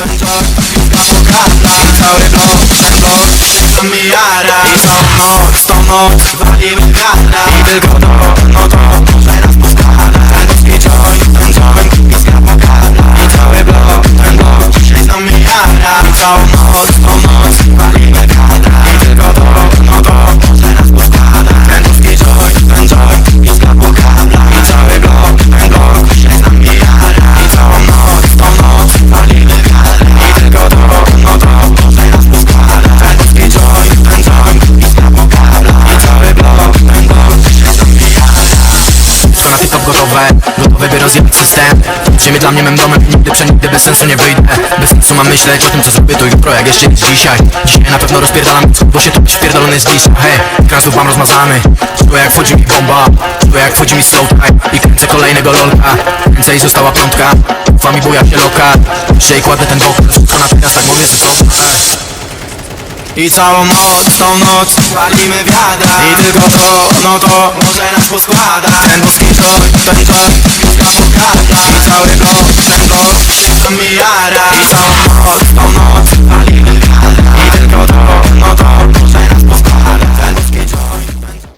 ten joint Piłka pokazna I cały blok, ten blok Wszystko mi jara. I całą noc, tą noc Walimy wiatra I tylko to, no to nas poskala Ten joint, ten joint Piłka pokazna I cały blok, ten blok Wszystko mi jara I całą noc, Gotowe by rozjebać system dla mnie mym domem Nigdy przenigdy bez sensu nie wyjdę Bez sensu mam myśleć o tym co zrobię tu jutro Jak jeszcze jest dzisiaj Dzisiaj na pewno rozpierdalam Bo się tu wpierdolony zbliża Hej, krasów mam rozmazany Czuję jak wchodzi mi bomba Czuję jak wchodzi mi slow time I kręcę kolejnego lolka Kręcę i została piątka Ufa mi buja się lokal Dzisiaj kładę ten wokal Wszystko na teraz tak mówię ze sobą. I całą noc, tą noc Walimy wiadra I tylko to, no to Może nas poskłada Ten boski joint, ten joint Piłka pokazna I cały blok, ten blok Wszystko mi jara I całą noc, tą